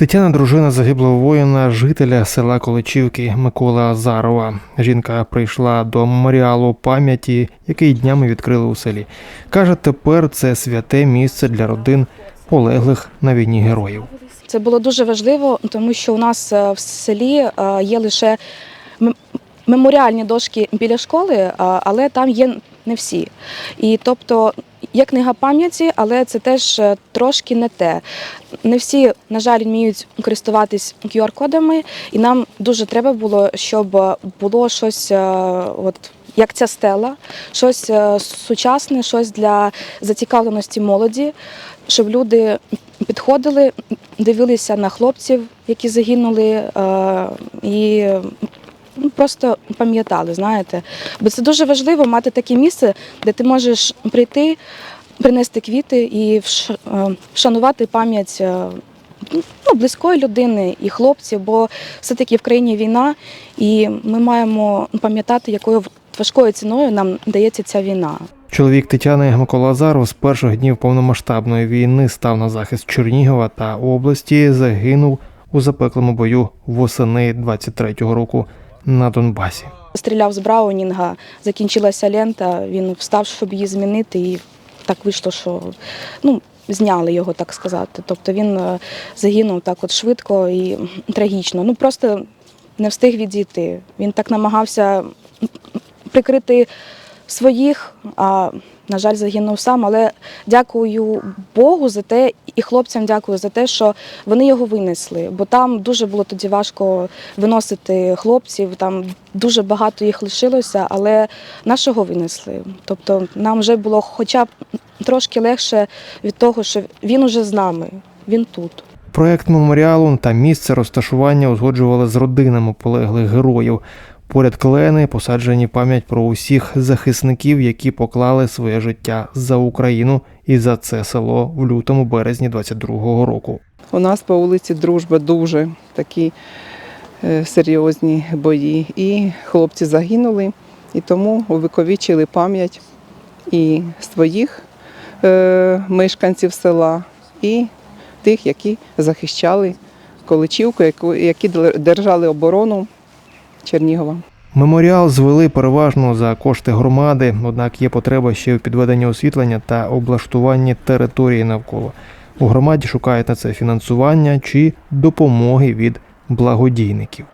Тетяна, дружина загиблого воїна, жителя села Количівки Миколи Азарова. Жінка прийшла до меморіалу пам'яті, який днями відкрили у селі. Каже, тепер це святе місце для родин полеглих на війні героїв. Це було дуже важливо, тому що у нас е, в селі е, є лише меморіальні дошки біля школи, але там є не всі. І тобто є книга пам'яті, але це теж е, трошки не те. Не всі, на жаль, вміють користуватись QR-кодами, і нам дуже треба було, щоб було щось, е, от як ця стела, щось е, сучасне, щось для зацікавленості молоді, щоб люди підходили, дивилися на хлопців, які загинули, і ну, просто пам'ятали, знаєте. Бо це дуже важливо мати таке місце, де ти можеш прийти, принести квіти і е, вшанувати пам'ять. е, Ну, близької людини і хлопців, бо все-таки в країні війна, і ми маємо пам'ятати, якою важкою ціною нам дається ця війна. Чоловік Тетяни Микола з перших днів повномасштабної війни став на захист Чернігова та області. Загинув у запеклому бою восени 23-го року на Донбасі. Стріляв з Браунінга, закінчилася лента, він встав, щоб її змінити, і так вийшло, що ну, зняли його, так сказати. Тобто він е, загинув так от швидко і трагічно. Ну просто не встиг відійти. Він так намагався прикрити своїх, а на жаль, загинув сам. Але дякую Богу за те, і хлопцям дякую за те, що вони його винесли. Бо там дуже було тоді важко виносити хлопців. Там дуже багато їх лишилося, але нашого винесли. Тобто нам вже було хоча б трошки легше від того, що він уже з нами, він тут. Проект меморіалу та місце розташування узгоджували з родинами полеглих героїв. Поряд клени посаджені пам'ять про усіх захисників, які поклали своє життя за Україну і за це село в лютому березні 22-го року. У нас по вулиці Дружба дуже такі е, серйозні бої. І хлопці загинули, і тому увіковічили пам'ять і своїх е, мешканців села, і тих, які захищали Количівку, які держали оборону Чернігова. Меморіал звели переважно за кошти громади, однак є потреба ще в підведенні освітлення та облаштуванні території навколо. У громаді шукають на це фінансування чи допомоги від благодійників.